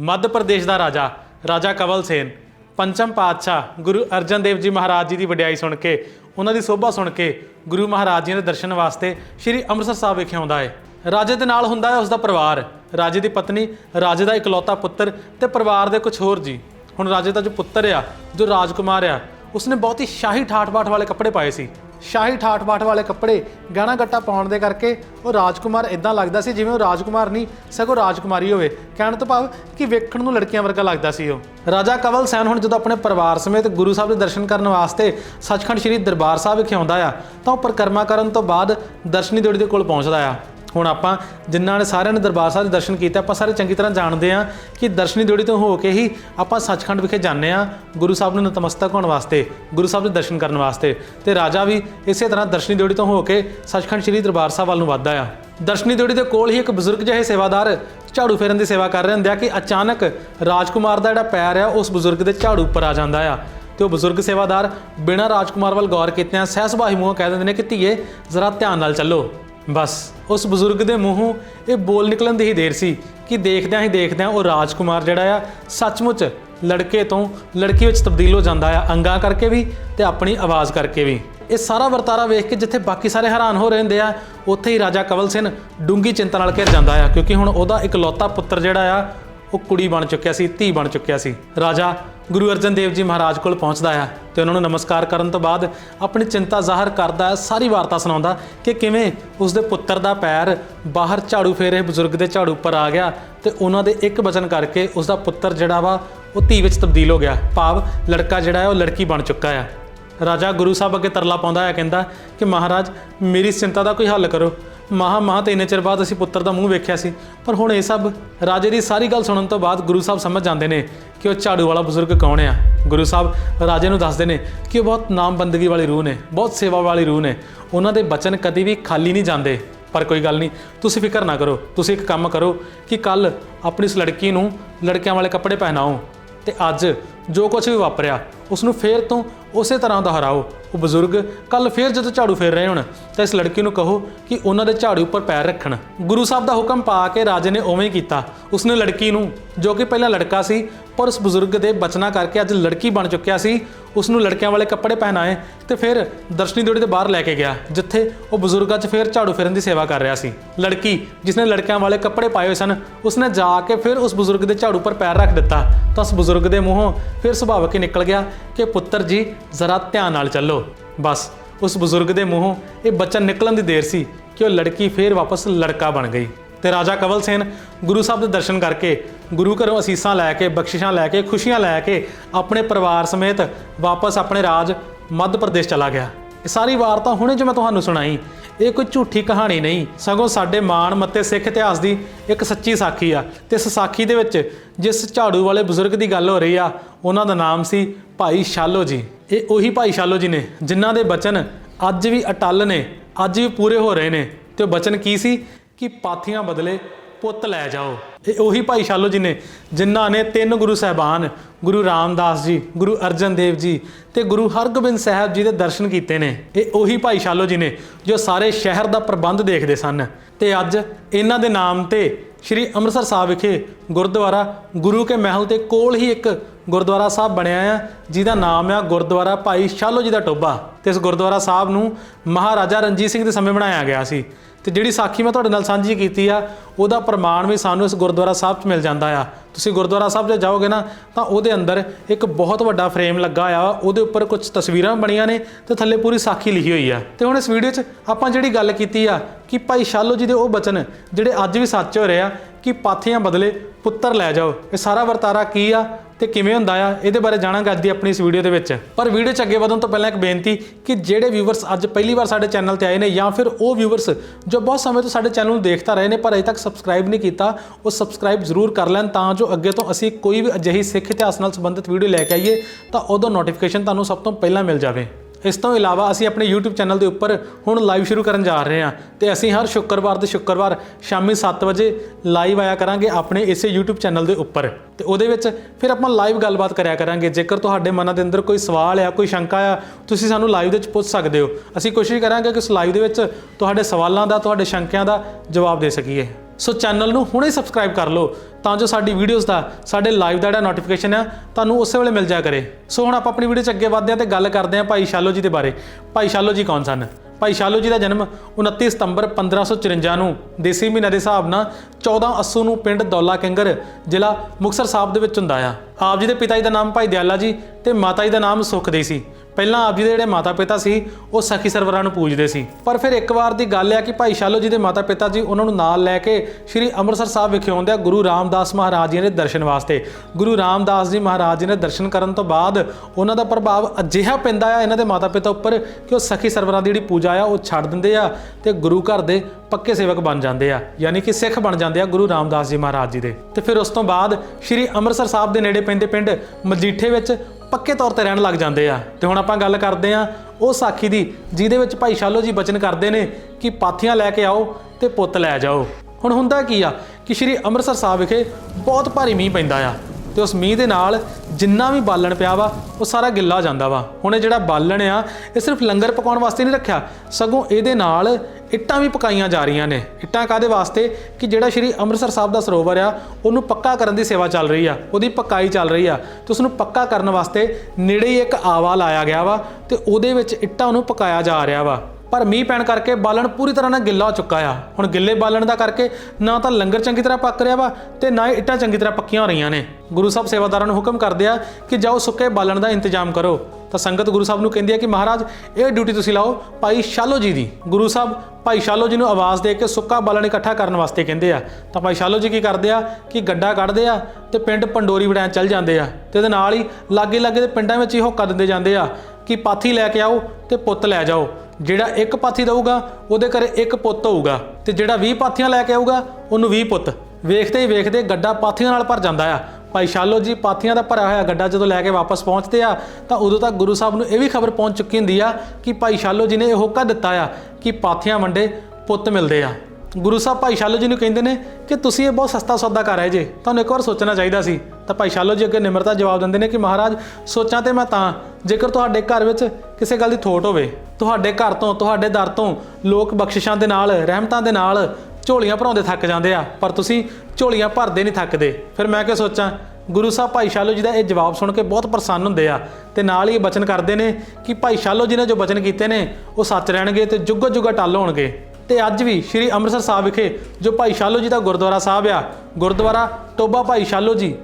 ਮੱਧ ਪ੍ਰਦੇਸ਼ ਦਾ ਰਾਜਾ ਰਾਜਾ ਕਵਲ ਸੇਨ। ਪੰਚਮ ਪਾਤਸ਼ਾਹ ਗੁਰੂ ਅਰਜਨ ਦੇਵ ਜੀ ਮਹਾਰਾਜ ਜੀ ਦੀ ਵਡਿਆਈ ਸੁਣ ਕੇ, ਉਹਨਾਂ ਦੀ ਸੋਭਾ ਸੁਣ ਕੇ ਗੁਰੂ ਮਹਾਰਾਜ ਜੀ ਦੇ ਦਰਸ਼ਨ ਵਾਸਤੇ ਸ੍ਰੀ ਅੰਮ੍ਰਿਤਸਰ ਸਾਹਿਬ ਵਿਖੇ ਆਉਂਦਾ ਹੈ। ਰਾਜੇ ਦੇ ਨਾਲ ਹੁੰਦਾ ਹੈ ਉਸ ਦਾ ਪਰਿਵਾਰ। ਰਾਜੇ ਦੀ ਪਤਨੀ, ਰਾਜੇ ਦਾ ਇਕਲੌਤਾ ਪੁੱਤਰ ਤੇ ਪਰਿਵਾਰ ਦੇ ਕੁਝ ਹੋਰ ਜੀ। ਹੁਣ ਰਾਜੇ ਦਾ ਜੋ ਪੁੱਤਰ ਆ, ਜੋ ਰਾਜਕੁਮਾਰ ਆ, ਉਸਨੇ ਬਹੁਤ ਹੀ ਸ਼ਾਹੀ ਠਾਠ-ਬਾਠ ਵਾਲੇ ਕੱਪੜੇ ਪਾਏ ਸੀ। ਸ਼ਾਹੀ ਠਾਠ-ਬਾਠ ਵਾਲੇ ਕੱਪੜੇ ਗਹਿਣਾ ਗੱਟਾ ਪਾਉਣ ਦੇ ਕਰਕੇ ਉਹ ਰਾਜਕੁਮਾਰ ਇਦਾਂ ਲੱਗਦਾ ਸੀ ਜਿਵੇਂ ਉਹ ਰਾਜਕੁਮਾਰ ਨਹੀਂ, ਸਗੋਂ ਰਾਜਕੁਮਾਰੀ ਹੋਵੇ। ਕਹਿਣ ਤੋਂ ਭਾਵ ਕਿ ਵੇਖਣ ਨੂੰ ਲੜਕੀਆਂ ਵਰਗਾ ਲੱਗਦਾ ਸੀ ਉਹ। ਰਾਜਾ ਕਵਲ ਸੈਨ ਹੁਣ ਜਦੋਂ ਆਪਣੇ ਪਰਿਵਾਰ ਸਮੇਤ ਗੁਰੂ ਸਾਹਿਬ ਦੇ ਦਰਸ਼ਨ ਕਰਨ ਵਾਸਤੇ ਸੱਚਖੰਡ ਸ੍ਰੀ ਦਰਬਾਰ ਸਾਹਿਬ ਵਿਖੇ ਆਉਂਦਾ ਆ, ਤਾਂ ਉਹ ਪਰਿਕਰਮਾ ਕਰਨ ਤੋਂ ਬਾਅਦ ਦਰਸ਼ਨੀ ਦਿਓੜੀ ਦੇ ਕੋਲ ਪਹੁੰਚਦਾ ਆ। ਹੁਣ ਆਪਾਂ ਜਿਨ੍ਹਾਂ ਨੇ ਸਾਰਿਆਂ ਨੇ ਦਰਬਾਰ ਸਾਹਿਬ ਦੇ ਦਰਸ਼ਨ ਕੀਤੇ, ਆਪਾਂ ਸਾਰੇ ਚੰਗੀ ਤਰ੍ਹਾਂ ਜਾਣਦੇ ਹਾਂ ਕਿ ਦਰਸ਼ਨੀ ਦਿਓੜੀ ਤੋਂ ਹੋ ਕੇ ਹੀ ਆਪਾਂ ਸੱਚਖੰਡ ਵਿਖੇ ਜਾਂਦੇ ਹਾਂ ਗੁਰੂ ਸਾਹਿਬ ਨੂੰ ਨਤਮਸਤਕ ਹੋਣ ਵਾਸਤੇ, ਗੁਰੂ ਸਾਹਿਬ ਦੇ ਦਰਸ਼ਨ ਕਰਨ ਵਾਸਤੇ। ਤੇ ਰਾਜਾ ਵੀ ਇਸੇ ਤਰ੍ਹਾਂ ਦਰਸ਼ਨੀ ਦਿਓੜੀ ਤੋਂ ਹੋ ਕੇ ਸੱਚਖੰਡ ਸ੍ਰੀ ਦਰਬਾਰ ਸਾਹਿਬ ਵੱਲ ਨੂੰ ਵੱਧਦਾ ਆ। ਦਰਸ਼ਨੀ ਦਿਓੜੀ ਦੇ ਕੋਲ ਹੀ ਇੱਕ ਬਜ਼ੁਰਗ ਜਿਹੇ ਸੇਵਾਦਾਰ ਝਾੜੂ ਫੇਰਨ ਦੀ ਸੇਵਾ ਕਰ ਰਹੇ ਹੁੰਦੇ ਆ ਕਿ ਅਚਾਨਕ ਰਾਜਕੁਮਾਰ ਦਾ ਜਿਹੜਾ ਪੈਰ ਆ, ਉਸ ਬਜ਼ੁਰਗ ਦੇ ਝਾੜੂ ਉੱਪਰ ਆ ਜਾਂਦਾ ਆ। ਤੇ ਉਹ ਬਜ਼ੁਰਗ ਸੇਵਾਦਾਰ ਬਿਨਾਂ ਰਾਜਕੁਮਾਰ ਵੱਲ ਗੌਰ ਕੀਤਿਆਂ ਸਹਿ ਸੁਭਾਈ ਮੂੰਹ ਕਹਿ ਦਿੰਦੇ ਨੇ ਕਿ ਧੀਏ, ਜ਼ਰਾ ਧਿਆਨ ਨਾਲ ਚੱਲੋ। ਬਸ, ਉਸ ਬਜ਼ੁਰਗ ਦੇ ਮੂੰਹੋਂ ਇਹ ਬੋਲ ਨਿਕਲਣ ਦੀ ਹੀ ਦੇਰ ਸੀ ਕਿ ਦੇਖਦਿਆਂ ਹੀ ਦੇਖਦਿਆਂ ਉਹ ਰਾਜਕੁਮਾਰ ਜਿਹੜਾ ਆ, ਸੱਚਮੁੱਚ ਲੜਕੇ ਤੋਂ ਲੜਕੀ ਵਿੱਚ ਤਬਦੀਲ ਹੋ ਜਾਂਦਾ ਆ, ਅੰਗਾ ਕਰਕੇ ਵੀ ਤੇ ਆਪਣੀ ਆਵਾਜ਼ ਕਰਕੇ ਵੀ। ਇਹ ਸਾਰਾ ਵਰਤਾਰਾ ਵੇਖ ਕੇ ਜਿੱਥੇ ਬਾਕੀ ਸਾਰੇ ਹੈਰਾਨ ਹੋ ਰਹੇ ਹੁੰਦੇ ਆ, ਉੱਥੇ ਹੀ ਰਾਜਾ ਕਵਲ ਸਿੰਘ ਡੂੰਗੀ ਚਿੰਤਾ ਨਾਲ ਘਿਰ ਜਾਂਦਾ ਆ, ਕਿਉਂਕਿ ਹੁਣ ਉਹਦਾ ਇਕਲੌਤਾ ਪੁੱਤਰ ਜਿਹੜਾ ਆ, ਉਹ ਕੁੜੀ ਬਣ ਚੁੱਕਿਆ ਸੀ, ਧੀ ਬਣ ਚੁੱਕਿਆ ਸੀ। ਰਾਜਾ ਗੁਰੂ ਅਰਜਨ ਦੇਵ ਜੀ ਮਹਾਰਾਜ ਕੋਲ ਪਹੁੰਚਦਾ ਆ ਤੇ ਉਹਨਾਂ ਨੂੰ ਨਮਸਕਾਰ ਕਰਨ ਤੋਂ ਬਾਅਦ ਆਪਣੀ ਚਿੰਤਾ ਜ਼ਾਹਰ ਕਰਦਾ ਹੈ ਸਾਰੀ ਵਾਰਤਾ ਸੁਣਾਉਂਦਾ ਕਿ ਕਿਵੇਂ ਉਸ ਦੇ ਪੁੱਤਰ ਦਾ ਪੈਰ ਬਾਹਰ ਝਾੜੂ ਫੇਰੇ ਬਜ਼ੁਰਗ ਦੇ ਝਾੜੂ ਉੱਪਰ ਆ ਗਿਆ ਤੇ ਉਹਨਾਂ ਦੇ ਇੱਕ ਵਚਨ ਕਰਕੇ ਉਸ ਦਾ ਪੁੱਤਰ ਜਿਹੜਾ ਵਾ ਉਹ ਧੀ ਵਿੱਚ ਤਬਦੀਲ ਹੋ ਗਿਆ। ਭਾਵ ਲੜਕਾ ਜਿਹੜਾ ਹੈ ਉਹ ਲੜਕੀ ਬਣ ਚੁੱਕਾ ਆ। ਰਾਜਾ ਗੁਰੂ ਸਾਹਿਬ ਅੱਗੇ ਤਰਲਾ ਪਾਉਂਦਾ ਹੈ ਕਹਿੰਦਾ ਕਿ ਮਹਾਰਾਜ, ਮੇਰੀ ਚਿੰਤਾ ਦਾ ਕੋਈ ਹੱਲ ਕਰੋ। ਮਹਾ ਮਹਾ ਤੇ ਇੰਨੇ ਚਿਰ ਬਾਅਦ ਅਸੀਂ ਪੁੱਤਰ ਦਾ ਮੂੰਹ ਵੇਖਿਆ ਸੀ। ਪਰ ਹੁਣ ਇਹ ਸਭ ਰਾਜੇ ਦੀ ਸਾਰੀ ਗੱਲ ਸੁਣਨ ਤੋਂ ਬਾਅਦ ਗੁਰੂ ਸਾਹਿਬ ਸਮਝ ਜਾਂਦੇ ਨੇ ਕਿ ਉਹ ਝਾੜੂ ਵਾਲਾ ਬਜ਼ੁਰਗ ਕੌਣ ਆ। ਗੁਰੂ ਸਾਹਿਬ ਰਾਜੇ ਨੂੰ ਦੱਸਦੇ ਨੇ ਕਿ ਉਹ ਬਹੁਤ ਨਾਮ ਬੰਦਗੀ ਵਾਲੀ ਰੂਹ ਨੇ, ਬਹੁਤ ਸੇਵਾ ਵਾਲੀ ਰੂਹ ਨੇ। ਉਹਨਾਂ ਦੇ ਬਚਨ ਕਦੀ ਵੀ ਖਾਲੀ ਨਹੀਂ ਜਾਂਦੇ। ਪਰ ਕੋਈ ਗੱਲ ਨਹੀਂ, ਤੁਸੀਂ ਫਿਕਰ ਨਾ ਕਰੋ, ਤੁਸੀਂ ਇੱਕ ਕੰਮ ਕਰੋ ਕਿ ਕੱਲ ਆਪਣੀ ਇਸ ਲੜਕੀ ਨੂੰ ਲੜਕਿਆਂ ਵਾਲੇ ਕੱਪੜੇ ਪਹਿਨਾਓ ਤੇ ਅੱਜ ਜੋ ਕੁਝ ਵੀ ਵਾਪਰਿਆ ਉਸ ਨੂੰ ਫੇਰ ਤੋਂ ਉਸੇ ਤਰ੍ਹਾਂ ਦੁਹਰਾਓ ਉਹ ਬਜ਼ੁਰਗ ਕੱਲ ਫੇਰ ਜਦੋਂ ਝਾੜੂ ਫੇਰ ਰਹੇ ਹੋਣ, ਤਾਂ ਇਸ ਲੜਕੀ ਨੂੰ ਕਹੋ ਕਿ ਉਹਨਾਂ ਦੇ ਝਾੜੂ ਉੱਪਰ ਪੈਰ ਰੱਖਣ। ਗੁਰੂ ਸਾਹਿਬ ਦਾ ਹੁਕਮ ਪਾ ਕੇ ਰਾਜੇ ਨੇ ਉਵੇਂ ਹੀ ਕੀਤਾ। ਉਸਨੇ ਲੜਕੀ ਨੂੰ, ਜੋ ਕਿ ਪਹਿਲਾਂ ਲੜਕਾ ਸੀ, ਪਰ ਉਸ ਬਜ਼ੁਰਗ ਦੇ ਬਚਨਾ ਕਰਕੇ ਅੱਜ ਲੜਕੀ ਬਣ ਚੁੱਕਿਆ ਸੀ ਉਸ ਨੂੰ ਲੜਕਿਆਂ ਵਾਲੇ ਕੱਪੜੇ ਪਹਿਨਾਏ ਤੇ ਫਿਰ ਦਰਸ਼ਨੀ ਦਿਓੜੀ ਦੇ ਬਾਹਰ ਲੈ ਕੇ ਗਿਆ, ਜਿੱਥੇ ਉਹ ਬਜ਼ੁਰਗਾਂ 'ਚ ਫਿਰ ਝਾੜੂ ਫੇਰਨ ਦੀ ਸੇਵਾ ਕਰ ਰਿਹਾ ਸੀ। ਲੜਕੀ, ਜਿਸਨੇ ਲੜਕਿਆਂ ਵਾਲੇ ਕੱਪੜੇ ਪਾਏ ਹੋਏ ਸਨ, ਉਸਨੇ ਜਾ ਕੇ ਫਿਰ ਉਸ ਬਜ਼ੁਰਗ ਦੇ ਝਾੜੂ ਉੱਪਰ ਪੈਰ ਰੱਖ ਦਿੱਤਾ। ਤਾਂ ਉਸ ਬਜ਼ੁਰਗ ਦੇ ਮੂੰਹੋਂ ਫਿਰ ਸੁਭਾਵਕ ਹੀ ਨਿਕਲ ਗਿਆ ਕਿ ਪੁੱਤਰ ਜੀ, ਜ਼ਰਾ ਧਿਆਨ ਨਾਲ ਚੱਲੋ। ਬਸ, ਉਸ ਬਜ਼ੁਰਗ ਦੇ ਮੂੰਹੋਂ ਇਹ ਬੱਚਾ ਨਿਕਲਣ ਦੀ ਦੇਰ ਸੀ ਕਿ ਉਹ ਲੜਕੀ ਫਿਰ ਵਾਪਸ ਲੜਕਾ ਬਣ ਗਈ ਤੇ ਰਾਜਾ ਕਵਲ ਸੈਨ ਗੁਰੂ ਸਾਹਿਬ ਦੇ ਦਰਸ਼ਨ ਕਰਕੇ ਗੁਰੂ ਘਰੋਂ ਅਸੀਸਾਂ ਲੈ ਕੇ, ਬਖਸ਼ਿਸ਼ਾਂ ਲੈ ਕੇ, ਖੁਸ਼ੀਆਂ ਲੈ ਕੇ ਆਪਣੇ ਪਰਿਵਾਰ ਸਮੇਤ ਵਾਪਸ ਆਪਣੇ ਰਾਜ ਮੱਧ ਪ੍ਰਦੇਸ਼ ਚਲਾ ਗਿਆ। ਇਹ ਸਾਰੀ ਵਾਰਤਾ ਹੁਣੇ ਜੋ ਮੈਂ ਤੁਹਾਨੂੰ ਸੁਣਾਈ, ਇਹ ਕੋਈ ਝੂਠੀ ਕਹਾਣੀ ਨਹੀਂ, ਸਗੋਂ ਸਾਡੇ ਮਾਣ, ਮੱਤੇ, ਸਿੱਖ ਇਤਿਹਾਸ ਦੀ ਇੱਕ ਸੱਚੀ ਸਾਖੀ ਆ। ਤੇ ਇਸ ਸਾਖੀ ਦੇ ਵਿੱਚ ਜਿਸ ਝਾੜੂ ਵਾਲੇ ਬਜ਼ੁਰਗ ਦੀ ਗੱਲ ਹੋ ਰਹੀ ਆ, ਉਹਨਾਂ ਦਾ ਨਾਮ ਸੀ ਭਾਈ ਸ਼ਾਲੋ ਜੀ। ਇਹ ਉਹੀ ਭਾਈ ਸ਼ਾਲੋ ਜੀ ਨੇ, ਜਿਨ੍ਹਾਂ ਦੇ ਬਚਨ ਅੱਜ ਵੀ ਅਟਲ ਨੇ, ਅੱਜ ਵੀ ਪੂਰੇ ਹੋ ਰਹੇ ਨੇ। ਤੇ ਉਹ ਬਚਨ ਕੀ ਸੀ? ਕਿ ਪਾਥੀਆਂ ਬਦਲੇ ਪੁੱਤ ਲੈ ਜਾਓ। ਇਹ ਉਹੀ ਭਾਈ ਸ਼ਾਲੋ ਜੀ ਨੇ, ਜਿਨ੍ਹਾਂ ਨੇ ਤਿੰਨ ਗੁਰੂ ਸਾਹਿਬਾਨ, ਗੁਰੂ ਰਾਮਦਾਸ ਜੀ, ਗੁਰੂ ਅਰਜਨ ਦੇਵ ਜੀ ਤੇ ਗੁਰੂ ਹਰਗੋਬਿੰਦ ਸਾਹਿਬ ਜੀ ਦੇ ਦਰਸ਼ਨ ਕੀਤੇ ਨੇ। ਇਹ ਉਹੀ ਭਾਈ ਸ਼ਾਲੋ ਜੀ ਨੇ, ਜੋ ਸਾਰੇ ਸ਼ਹਿਰ ਦਾ ਪ੍ਰਬੰਧ ਦੇਖਦੇ ਸਨ। ਤੇ ਅੱਜ ਇਹਨਾਂ ਦੇ ਨਾਮ ਤੇ ਸ਼੍ਰੀ ਅੰਮ੍ਰਿਤਸਰ ਸਾਹਿਬ ਵਿਖੇ ਗੁਰਦੁਆਰਾ ਗੁਰੂ ਕੇ ਮਹਿਲ ਦੇ ਕੋਲ ਹੀ ਇੱਕ ਗੁਰਦੁਆਰਾ ਸਾਹਿਬ ਬਣਿਆ ਆ, ਜਿਹਦਾ ਨਾਮ ਆ ਗੁਰਦੁਆਰਾ ਭਾਈ ਸ਼ਾਲੋ ਜੀ ਦਾ ਟੋਬਾ ਤੇ ਇਸ ਗੁਰਦੁਆਰਾ ਸਾਹਿਬ ਨੂੰ ਮਹਾਰਾਜਾ ਰਣਜੀਤ ਸਿੰਘ ਦੇ ਸਮੇਂ ਬਣਾਇਆ ਗਿਆ ਸੀ। ਤੇ ਜਿਹੜੀ ਸਾਖੀ ਮੈਂ ਤੁਹਾਡੇ ਨਾਲ ਸਾਂਝੀ ਕੀਤੀ ਆ, ਉਹਦਾ ਪ੍ਰਮਾਣ ਵੀ ਸਾਨੂੰ ਇਸ ਗੁਰਦੁਆਰਾ ਸਾਹਿਬ 'ਚ ਮਿਲ ਜਾਂਦਾ ਆ। ਤੁਸੀਂ ਗੁਰਦੁਆਰਾ ਸਾਹਿਬ 'ਚ ਜਾਓਗੇ ਨਾ, ਤਾਂ ਉਹਦੇ ਅੰਦਰ ਇੱਕ ਬਹੁਤ ਵੱਡਾ ਫਰੇਮ ਲੱਗਾ ਆ, ਉਹਦੇ ਉੱਪਰ ਕੁਝ ਤਸਵੀਰਾਂ ਬਣੀਆਂ ਨੇ ਤੇ ਥੱਲੇ ਪੂਰੀ ਸਾਖੀ ਲਿਖੀ ਹੋਈ ਆ। ਤੇ ਹੁਣ ਇਸ ਵੀਡੀਓ 'ਚ ਆਪਾਂ ਜਿਹੜੀ ਗੱਲ ਕੀਤੀ ਆ, ਕਿ ਭਾਈ ਸ਼ਾਲੋ ਜੀ ਦੇ ਉਹ ਬਚਨ, ਜਿਹੜੇ ਅੱਜ ਵੀ ਸੱਚ ਹੋ ਰਹੇ ਆ, ਕਿ ਪਾਥੀਆਂ ਬਦਲੇ ਪੁੱਤਰ ਲੈ ਜਾਓ। ਇਹ ਸਾਰਾ ਵਰਤਾਰਾ ਕੀ ਆ? ਤੇ ਕਿਵੇਂ ਹੁੰਦਾ ਆ, ਇਹਦੇ ਬਾਰੇ ਜਾਣਾਂਗੇ ਅੱਜ ਦੀ ਆਪਣੀ ਇਸ ਵੀਡੀਓ ਦੇ ਵਿੱਚ। ਪਰ ਵੀਡੀਓ 'ਚ ਅੱਗੇ ਵਧਣ ਤੋਂ ਪਹਿਲਾਂ ਇੱਕ ਬੇਨਤੀ ਕਿ ਜਿਹੜੇ ਵਿਊਵਰਸ ਅੱਜ ਪਹਿਲੀ ਵਾਰ ਸਾਡੇ ਚੈਨਲ ਤੇ ਆਏ ਨੇ ਜਾਂ ਫਿਰ ਉਹ ਵਿਊਵਰਸ ਜੋ ਬਹੁਤ ਸਮੇਂ ਤੋਂ ਸਾਡੇ ਚੈਨਲ ਨੂੰ ਦੇਖਦਾ ਰਹੇ ਨੇ, ਪਰ ਅਜੇ ਤੱਕ ਸਬਸਕ੍ਰਾਈਬ ਨਹੀਂ ਕੀਤਾ, ਉਹ ਸਬਸਕ੍ਰਾਈਬ ਜ਼ਰੂਰ ਕਰ ਲੈਣ ਤਾਂ ਜੋ ਅੱਗੇ ਤੋਂ ਅਸੀਂ ਕੋਈ ਵੀ ਅਜਿਹੀ ਸਿੱਖ ਇਤਿਹਾਸ ਨਾਲ ਸੰਬੰਧਿਤ ਵੀਡੀਓ ਲੈ ਕੇ ਆਈਏ, ਤਾਂ ਉਦੋਂ ਨੋਟੀਫਿਕੇਸ਼ਨ ਤੁਹਾਨੂੰ ਸਭ ਤੋਂ ਪਹਿਲਾਂ ਮਿਲ ਜਾਵੇ। ਇਸ ਤੋਂ ਇਲਾਵਾ ਅਸੀਂ ਆਪਣੇ YouTube ਚੈਨਲ ਦੇ ਉੱਪਰ ਹੁਣ ਲਾਈਵ ਸ਼ੁਰੂ ਕਰਨ ਜਾ ਰਹੇ ਹਾਂ ਤੇ ਅਸੀਂ ਹਰ ਸ਼ੁੱਕਰਵਾਰ ਤੇ ਸ਼ੁੱਕਰਵਾਰ ਸ਼ਾਮੀ 7 ਵਜੇ ਲਾਈਵ ਆਇਆ ਕਰਾਂਗੇ ਆਪਣੇ ਇਸੇ YouTube ਚੈਨਲ ਦੇ ਉੱਪਰ। ਤੇ ਉਹਦੇ ਵਿੱਚ ਫਿਰ ਆਪਾਂ ਲਾਈਵ ਗੱਲਬਾਤ ਕਰਿਆ ਕਰਾਂਗੇ। ਜੇਕਰ ਤੁਹਾਡੇ ਮਨਾਂ ਦੇ ਅੰਦਰ ਕੋਈ ਸਵਾਲ ਆ, ਕੋਈ ਸ਼ੰਕਾ ਆ, ਤੁਸੀਂ ਸਾਨੂੰ ਲਾਈਵ ਦੇ ਵਿੱਚ ਪੁੱਛ ਸਕਦੇ ਹੋ। ਅਸੀਂ ਕੋਸ਼ਿਸ਼ ਕਰਾਂਗੇ ਕਿ ਉਸ ਲਾਈਵ ਦੇ ਵਿੱਚ ਤੁਹਾਡੇ ਸਵਾਲਾਂ ਦਾ, ਤੁਹਾਡੇ ਸ਼ੰਕਿਆਂ ਦਾ ਜਵਾਬ ਦੇ ਸਕੀਏ। ਸੋ ਚੈਨਲ ਨੂੰ ਹੁਣੇ ਸਬਸਕ੍ਰਾਈਬ ਕਰ ਲਓ ਤਾਂ ਜੋ ਸਾਡੀ ਵੀਡੀਓਜ਼ ਦਾ, ਸਾਡੇ ਲਾਈਵ ਦਾ ਜਿਹੜਾ ਨੋਟੀਫਿਕੇਸ਼ਨ ਆ, ਤੁਹਾਨੂੰ ਉਸੇ ਵੇਲੇ ਮਿਲ ਜਾਇਆ ਕਰੇ। ਸੋ ਹੁਣ ਆਪਾਂ ਆਪਣੀ ਵੀਡੀਓ 'ਚ ਅੱਗੇ ਵਧਦੇ ਹਾਂ ਤੇ ਗੱਲ ਕਰਦੇ ਹਾਂ ਭਾਈ ਸ਼ਾਲੋ ਜੀ ਦੇ ਬਾਰੇ। ਭਾਈ ਸ਼ਾਲੋ ਜੀ ਕੌਣ ਸਨ? ਭਾਈ ਸ਼ਾਲੋ ਜੀ ਦਾ ਜਨਮ 29 ਸਤੰਬਰ 1554 ਨੂੰ ਦੇਸੀ ਮਹੀਨੇ ਦੇ ਹਿਸਾਬ ਨਾਲ 14 ਅੱਸੂ ਨੂੰ ਪਿੰਡ ਦੌਲਾ ਕਿੰਗਰ ਜ਼ਿਲ੍ਹਾ ਮੁਕਤਸਰ ਸਾਹਿਬ ਦੇ ਵਿੱਚ ਹੁੰਦਾ ਆ। ਆਪ ਜੀ ਦੇ ਪਿਤਾ ਜੀ ਦਾ ਨਾਮ ਭਾਈ ਦਿਆਲਾ ਜੀ ਤੇ ਮਾਤਾ ਜੀ ਦਾ ਨਾਮ ਸੁਖਦੇ ਸੀ। ਪਹਿਲਾਂ ਆਪ ਜੀ ਦੇ ਜਿਹੜੇ ਮਾਤਾ ਪਿਤਾ ਸੀ, ਉਹ ਸਖੀ ਸਰਵਰਾਂ ਨੂੰ ਪੂਜਦੇ ਸੀ। ਪਰ ਫਿਰ ਇੱਕ ਵਾਰ ਦੀ ਗੱਲ ਹੈ ਕਿ ਭਾਈ ਸ਼ਾਲੋ ਜੀ ਦੇ ਮਾਤਾ ਪਿਤਾ ਜੀ ਉਹਨਾਂ ਨੂੰ ਨਾਲ ਲੈ ਕੇ ਸ੍ਰੀ ਅੰਮ੍ਰਿਤਸਰ ਸਾਹਿਬ ਵਿਖੇ ਆਉਂਦੇ ਆ ਗੁਰੂ ਰਾਮਦਾਸ ਮਹਾਰਾਜ ਜੀ ਦੇ ਦਰਸ਼ਨ ਵਾਸਤੇ। ਗੁਰੂ ਰਾਮਦਾਸ ਜੀ ਮਹਾਰਾਜ ਜੀ ਨੇ ਦਰਸ਼ਨ ਕਰਨ ਤੋਂ ਬਾਅਦ ਉਹਨਾਂ ਦਾ ਪ੍ਰਭਾਵ ਅਜਿਹਾ ਪੈਂਦਾ ਆ ਇਹਨਾਂ ਦੇ ਮਾਤਾ ਪਿਤਾ ਉੱਪਰ ਕਿ ਉਹ ਸਖੀ ਸਰਵਰਾਂ ਦੀ ਜਿਹੜੀ ਪੂਜਾ ਆ, ਉਹ ਛੱਡ ਦਿੰਦੇ ਆ ਤੇ ਗੁਰੂ ਘਰ ਦੇ ਪੱਕੇ ਸੇਵਕ ਬਣ ਜਾਂਦੇ ਆ। ਯਾਨੀ ਕਿ ਸਿੱਖ ਬਣ ਜਾਂਦੇ ਆ ਗੁਰੂ ਰਾਮਦਾਸ ਜੀ ਮਹਾਰਾਜ ਜੀ ਦੇ। ਤੇ ਫਿਰ ਉਸ ਤੋਂ ਬਾਅਦ ਸ੍ਰੀ ਅੰਮ੍ਰਿਤਸਰ ਸਾਹਿਬ ਦੇ ਨੇੜੇ ਪੈਂਦੇ ਪਿੰਡ ਮਜੀਠੇ ਵਿੱਚ ਪੱਕੇ ਤੌਰ ਤੇ ਰਹਿਣ ਲੱਗ ਜਾਂਦੇ ਆ। ਤੇ ਹੁਣ ਆਪਾਂ ਗੱਲ ਕਰਦੇ ਆ ਉਹ ਸਾਖੀ ਦੀ, ਜਿਹਦੇ ਵਿੱਚ ਭਾਈ ਸ਼ਾਲੋ ਜੀ ਬਚਨ ਕਰਦੇ ਨੇ ਕਿ ਪਾਥੀਆਂ ਲੈ ਕੇ ਆਓ ਤੇ ਪੁੱਤ ਲੈ ਜਾਓ। ਹੁਣ ਹੁੰਦਾ ਕੀ ਆ ਕਿ ਸ੍ਰੀ ਅੰਮ੍ਰਿਤਸਰ ਸਾਹਿਬ ਵਿਖੇ ਬਹੁਤ ਭਾਰੀ ਮੀਂਹ ਪੈਂਦਾ ਆ ਤੇ ਉਸ ਮੀਂਹ ਦੇ ਨਾਲ ਜਿੰਨਾ ਵੀ ਬਾਲਣ ਪਿਆ ਵਾ, ਉਹ ਸਾਰਾ ਗਿੱਲਾ ਜਾਂਦਾ ਵਾ। ਹੁਣ ਇਹ ਜਿਹੜਾ ਬਾਲਣ ਆ, ਇਹ ਸਿਰਫ ਲੰਗਰ ਪਕਾਉਣ ਵਾਸਤੇ ਨਹੀਂ ਰੱਖਿਆ, ਸਗੋਂ ਇਹਦੇ ਨਾਲ ਇੱਟਾਂ ਵੀ ਪਕਾਈਆਂ ਜਾ ਰਹੀਆਂ ਨੇ। ਇੱਟਾਂ ਕਾਦੇ ਵਾਸਤੇ? ਕਿ ਜਿਹੜਾ ਸ਼੍ਰੀ ਅੰਮ੍ਰਿਤਸਰ ਸਾਹਿਬ ਦਾ ਸਰੋਵਰ ਆ, ਉਹਨੂੰ ਪੱਕਾ ਕਰਨ ਦੀ ਸੇਵਾ ਚੱਲ ਰਹੀ ਆ। ਉਹਦੀ ਪਕਾਈ ਚੱਲ ਰਹੀ ਆ। ਤੇ ਉਸ ਨੂੰ ਪੱਕਾ ਕਰਨ ਵਾਸਤੇ ਨੇੜੇ ਹੀ ਇੱਕ ਆਵਾ ਲਾਇਆ ਗਿਆ ਵਾ ਤੇ ਉਹਦੇ ਵਿੱਚ ਇੱਟਾਂ ਨੂੰ ਪਕਾਇਆ ਜਾ ਰਿਹਾ ਵਾ। ਪਰ ਮੀਂਹ ਪੈਣ ਕਰਕੇ ਬਾਲਣ ਪੂਰੀ ਤਰ੍ਹਾਂ ਨਾਲ ਗਿੱਲਾ ਹੋ ਚੁੱਕਾ ਆ। ਹੁਣ ਗਿੱਲੇ ਬਾਲਣ ਦਾ ਕਰਕੇ ਨਾ ਤਾਂ ਲੰਗਰ ਚੰਗੀ ਤਰ੍ਹਾਂ ਪੱਕ ਰਿਹਾ ਵਾ ਤੇ ਨਾ ਹੀ ਇੱਟਾਂ ਚੰਗੀ ਤਰ੍ਹਾਂ ਪੱਕੀਆਂ ਹੋ ਰਹੀਆਂ ਨੇ। ਗੁਰੂ ਸਾਹਿਬ ਸੇਵਾਦਾਰਾਂ ਨੂੰ ਹੁਕਮ ਕਰਦੇ ਆ ਕਿ ਜਾਓ ਸੁੱਕੇ ਬਾਲਣ ਦਾ ਇੰਤਜ਼ਾਮ ਕਰੋ। ਤਾਂ ਸੰਗਤ ਗੁਰੂ ਸਾਹਿਬ ਨੂੰ ਕਹਿੰਦੀ ਆ ਕਿ ਮਹਾਰਾਜ, ਇਹ ਡਿਊਟੀ ਤੁਸੀਂ ਲਾਓ ਭਾਈ ਸ਼ਾਲੋ ਜੀ ਦੀ। ਗੁਰੂ ਸਾਹਿਬ ਭਾਈ ਸ਼ਾਲੋ ਜੀ ਨੂੰ ਆਵਾਜ਼ ਦੇ ਕੇ ਸੁੱਕਾ ਬਾਲਣ ਇਕੱਠਾ ਕਰਨ ਵਾਸਤੇ ਕਹਿੰਦੇ ਆ। ਤਾਂ ਭਾਈ ਸ਼ਾਲੋ ਜੀ ਕੀ ਕਰਦੇ ਆ? ਕਿ ਗੱਡਾ ਕੱਢਦੇ ਆ ਤੇ ਪਿੰਡ ਪੰਡੋਰੀ ਵੜੈਂ ਚੱਲ ਜਾਂਦੇ ਆ ਤੇ ਇਹਦੇ ਨਾਲ ਹੀ ਲਾਗੇ ਲਾਗੇ ਦੇ ਪਿੰਡਾਂ ਵਿੱਚ ਹੀ ਹੋਕਾ ਦਿੰਦੇ ਜਾਂਦੇ ਆ ਕਿ ਪਾਥੀ ਲੈ ਕੇ ਆਓ ਤੇ ਪੁੱਤ ਲੈ ਜਾਓ। ਜਿਹੜਾ ਇੱਕ ਪਾਥੀ ਦਊਗਾ ਉਹਦੇ ਘਰੇ ਇੱਕ ਪੁੱਤ ਹੋਊਗਾ ਤੇ ਜਿਹੜਾ 20 ਪਾਥੀਆਂ ਲੈ ਕੇ ਆਊਗਾ, ਉਹਨੂੰ 20 ਪੁੱਤ। ਵੇਖਦੇ ਹੀ ਵੇਖਦੇ ਗੱਡਾ ਪਾਥੀਆਂ ਨਾਲ ਭਰ ਜਾਂਦਾ ਆ। ਭਾਈ ਸ਼ਾਲੋ ਜੀ, ਪਾਥੀਆਂ ਦਾ ਭਰਿਆ ਹੋਇਆ ਗੱਡਾ ਜਦੋਂ ਲੈ ਕੇ ਵਾਪਸ ਪਹੁੰਚਦੇ ਆ, ਤਾਂ ਉਦੋਂ ਤੱਕ ਗੁਰੂ ਸਾਹਿਬ ਨੂੰ ਇਹ ਵੀ ਖਬਰ ਪਹੁੰਚ ਚੁੱਕੀ ਹੁੰਦੀ ਆ ਕਿ ਭਾਈ ਸ਼ਾਲੋ ਜੀ ਨੇ ਇਹ ਹੋਕਾ ਦਿੱਤਾ ਆ ਕਿ ਪਾਥੀਆਂ ਵੰਡੇ ਪੁੱਤ ਮਿਲਦੇ ਆ। ਗੁਰੂ ਸਾਹਿਬ ਭਾਈ ਸ਼ਾਲੋ ਜੀ ਨੂੰ ਕਹਿੰਦੇ ਨੇ ਕਿ ਤੁਸੀਂ ਇਹ ਬਹੁਤ ਸਸਤਾ ਸੌਦਾ ਕਰ ਰਹੇ ਜੇ, ਤੁਹਾਨੂੰ ਇੱਕ ਵਾਰ ਸੋਚਣਾ ਚਾਹੀਦਾ ਸੀ। ਤਾਂ ਭਾਈ ਸ਼ਾਲੋ ਜੀ ਅੱਗੇ ਨਿਮਰਤਾ ਜਵਾਬ ਦਿੰਦੇ ਨੇ ਕਿ ਮਹਾਰਾਜ, ਸੋਚਾਂ ਤੇ ਮੈਂ ਤਾਂ, ਜੇਕਰ ਤੁਹਾਡੇ ਘਰ ਵਿੱਚ ਕਿਸੇ ਗੱਲ ਦੀ ਥੋਟ ਹੋਵੇ, ਤੁਹਾਡੇ ਘਰ ਤੋਂ, ਤੁਹਾਡੇ ਦਰ ਤੋਂ ਲੋਕ ਬਖਸ਼ਿਸ਼ਾਂ ਦੇ ਨਾਲ, ਰਹਿਮਤਾਂ ਦੇ ਨਾਲ ਝੋਲੀਆਂ ਭਰਾਉਂਦੇ ਥੱਕ ਜਾਂਦੇ ਆ, ਪਰ ਤੁਸੀਂ ਝੋਲੀਆਂ ਭਰਦੇ ਨਹੀਂ ਥੱਕਦੇ। ਫਿਰ ਮੈਂ ਕੀ ਸੋਚਾਂ? ਗੁਰੂ ਸਾਹਿਬ ਭਾਈ ਸ਼ਾਲੋ ਜੀ ਦਾ ਇਹ ਜਵਾਬ ਸੁਣ ਕੇ ਬਹੁਤ ਪ੍ਰਸੰਨ ਹੁੰਦੇ ਆ ਤੇ ਨਾਲ ਹੀ ਇਹ ਬਚਨ ਕਰਦੇ ਨੇ ਕਿ ਭਾਈ ਸ਼ਾਲੋ ਜੀ ਨੇ ਜੋ ਬਚਨ ਕੀਤੇ ਨੇ, ਉਹ ਸੱਚ ਰਹਿਣਗੇ ਤੇ ਜੁਗੋ ਜੁਗਾ ਟੱਲ ਹੋਣਗੇ। ਤੇ ਅੱਜ ਵੀ ਸ੍ਰੀ ਅੰਮ੍ਰਿਤਸਰ ਸਾਹਿਬ ਵਿਖੇ ਜੋ ਭਾਈ ਸ਼ਾਲੋ ਜੀ ਦਾ ਗੁਰਦੁਆਰਾ ਸਾਹਿਬ ਆ, ਗੁਰਦੁਆਰਾ ਟੋਬਾ ਭਾਈ ਸ਼ਾਲੋ ਜੀ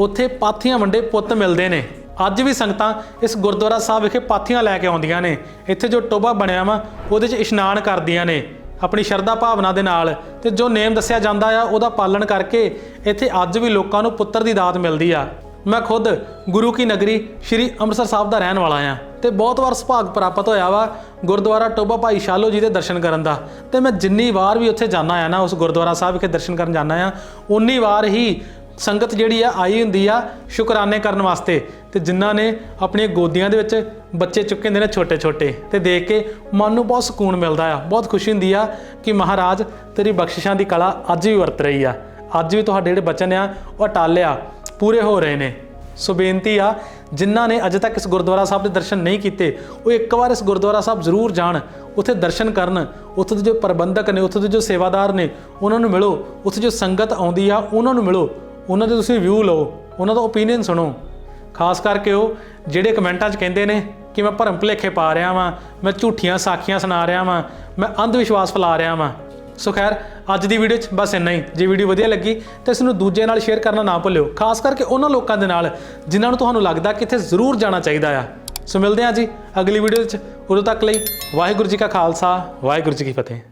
ਉੱਥੇ ਪਾਥੀਆਂ ਵੰਡੇ ਪੁੱਤ ਮਿਲਦੇ ਨੇ। ਅੱਜ ਵੀ ਸੰਗਤਾਂ ਇਸ ਗੁਰਦੁਆਰਾ ਸਾਹਿਬ ਵਿਖੇ ਪਾਥੀਆਂ ਲੈ ਕੇ ਆਉਂਦੀਆਂ ਨੇ। ਇੱਥੇ ਜੋ ਟੋਬਾ ਬਣਿਆ ਵਾ, ਉਹਦੇ 'ਚ ਇਸ਼ਨਾਨ ਕਰਦੀਆਂ ਨੇ। ਆਪਣੀ ਸ਼ਰਧਾ ਭਾਵਨਾ ਦੇ ਨਾਲ ਤੇ ਜੋ ਨੇਮ ਦੱਸਿਆ ਜਾਂਦਾ ਆ, ਉਹਦਾ ਪਾਲਣ ਕਰਕੇ ਇੱਥੇ ਅੱਜ ਵੀ ਲੋਕਾਂ ਨੂੰ ਪੁੱਤਰ ਦੀ ਦਾਤ ਮਿਲਦੀ ਆ। ਮੈਂ ਖੁਦ ਗੁਰੂ ਕੀ ਨਗਰੀ ਸ੍ਰੀ ਅੰਮ੍ਰਿਤਸਰ ਸਾਹਿਬ ਦਾ ਰਹਿਣ ਵਾਲਾ ਆ ਤੇ ਬਹੁਤ ਵਾਰ ਸੁਭਾਗ ਪ੍ਰਾਪਤ ਹੋਇਆ ਵਾ ਗੁਰਦੁਆਰਾ ਟੋਬਾ ਭਾਈ ਸ਼ਾਲੋ ਜੀ ਦੇ ਦਰਸ਼ਨ ਕਰਨ ਦਾ। ਤੇ ਮੈਂ ਜਿੰਨੀ ਵਾਰ ਵੀ ਉੱਥੇ ਜਾਣਾ ਆ ਨਾ, ਉਸ ਗੁਰਦੁਆਰਾ ਸਾਹਿਬ ਵਿਖੇ ਦਰਸ਼ਨ ਕਰਨ ਜਾਣਾ ਆ, ਉਨੀ ਵਾਰ ਹੀ ਸੰਗਤ ਜਿਹੜੀ ਆ, ਆਈ ਹੁੰਦੀ ਆ ਸ਼ੁਕਰਾਨੇ ਕਰਨ ਵਾਸਤੇ ਤੇ ਜਿਨ੍ਹਾਂ ਨੇ ਆਪਣੀਆਂ ਗੋਦੀਆਂ ਦੇ ਵਿੱਚ ਬੱਚੇ ਚੁੱਕੇ ਹੁੰਦੇ ਨੇ ਛੋਟੇ ਛੋਟੇ ਤੇ ਦੇਖ ਕੇ ਮਨ ਨੂੰ ਬਹੁਤ ਸਕੂਨ ਮਿਲਦਾ ਆ। ਬਹੁਤ ਖੁਸ਼ੀ ਹੁੰਦੀ ਆ ਕਿ ਮਹਾਰਾਜ ਤੇਰੀ ਬਖਸ਼ਿਸ਼ਾਂ ਦੀ ਕਲਾ ਅੱਜ ਵੀ ਵਰਤ ਰਹੀ ਆ। ਅੱਜ ਵੀ ਤੁਹਾਡੇ ਜਿਹੜੇ ਬਚਨ ਆ, ਉਹ ਟਾਲਿਆ ਪੂਰੇ ਹੋ ਰਹੇ ਨੇ। ਸੋ ਬੇਨਤੀ ਆ, ਜਿਨ੍ਹਾਂ ਨੇ ਅਜੇ ਤੱਕ ਇਸ ਗੁਰਦੁਆਰਾ ਸਾਹਿਬ ਦੇ ਦਰਸ਼ਨ ਨਹੀਂ ਕੀਤੇ, ਉਹ ਇੱਕ ਵਾਰ ਇਸ ਗੁਰਦੁਆਰਾ ਸਾਹਿਬ ਜ਼ਰੂਰ ਜਾਣ, ਉੱਥੇ ਦਰਸ਼ਨ ਕਰਨ, ਉੱਥੇ ਦੇ ਜੋ ਪ੍ਰਬੰਧਕ ਨੇ, ਉੱਥੇ ਦੇ ਜੋ ਸੇਵਾਦਾਰ ਨੇ, ਉਹਨਾਂ ਨੂੰ ਮਿਲੋ, ਉੱਥੇ ਜੋ ਸੰਗਤ ਆਉਂਦੀ ਆ, ਉਹਨਾਂ ਨੂੰ ਮਿਲੋ ਉਹਨਾਂ ਦੇ ਤੁਸੀਂ ਵਿਊ ਲਓ, ਉਹਨਾਂ ਦਾ ਓਪੀਨੀਅਨ ਸੁਣੋ। ਖਾਸ ਕਰਕੇ ਉਹ ਜਿਹੜੇ ਕਮੈਂਟਾਂ 'ਚ ਕਹਿੰਦੇ ਨੇ ਕਿ ਮੈਂ ਭਰਮ ਭੁਲੇਖੇ ਪਾ ਰਿਹਾ ਵਾਂ, ਮੈਂ ਝੂਠੀਆਂ ਸਾਖੀਆਂ ਸੁਣਾ ਰਿਹਾ ਵਾਂ, ਮੈਂ ਅੰਧ ਵਿਸ਼ਵਾਸ ਫੈਲਾ ਰਿਹਾ ਵਾਂ। ਸੋ ਖੈਰ, ਅੱਜ ਦੀ ਵੀਡੀਓ 'ਚ ਬਸ ਇੰਨਾ ਹੀ। ਜੇ ਵੀਡੀਓ ਵਧੀਆ ਲੱਗੀ ਤਾਂ ਇਸ ਨੂੰ ਦੂਜੇ ਨਾਲ ਸ਼ੇਅਰ ਕਰਨਾ ਨਾ ਭੁੱਲਿਓ। ਖਾਸ ਕਰਕੇ ਉਹਨਾਂ ਲੋਕਾਂ ਦੇ ਨਾਲ ਜਿਨ੍ਹਾਂ ਨੂੰ ਤੁਹਾਨੂੰ ਲੱਗਦਾ ਕਿ ਇੱਥੇ ਜ਼ਰੂਰ ਜਾਣਾ ਚਾਹੀਦਾ ਆ। ਸੋ ਮਿਲਦੇ ਹਾਂ ਜੀ ਅਗਲੀ ਵੀਡੀਓ 'ਚ। ਉਦੋਂ ਤੱਕ ਲਈ ਵਾਹਿਗੁਰੂ ਜੀ ਕਾ ਖਾਲਸਾ, ਵਾਹਿਗੁਰੂ ਜੀ ਕੀ ਫਤਿਹ।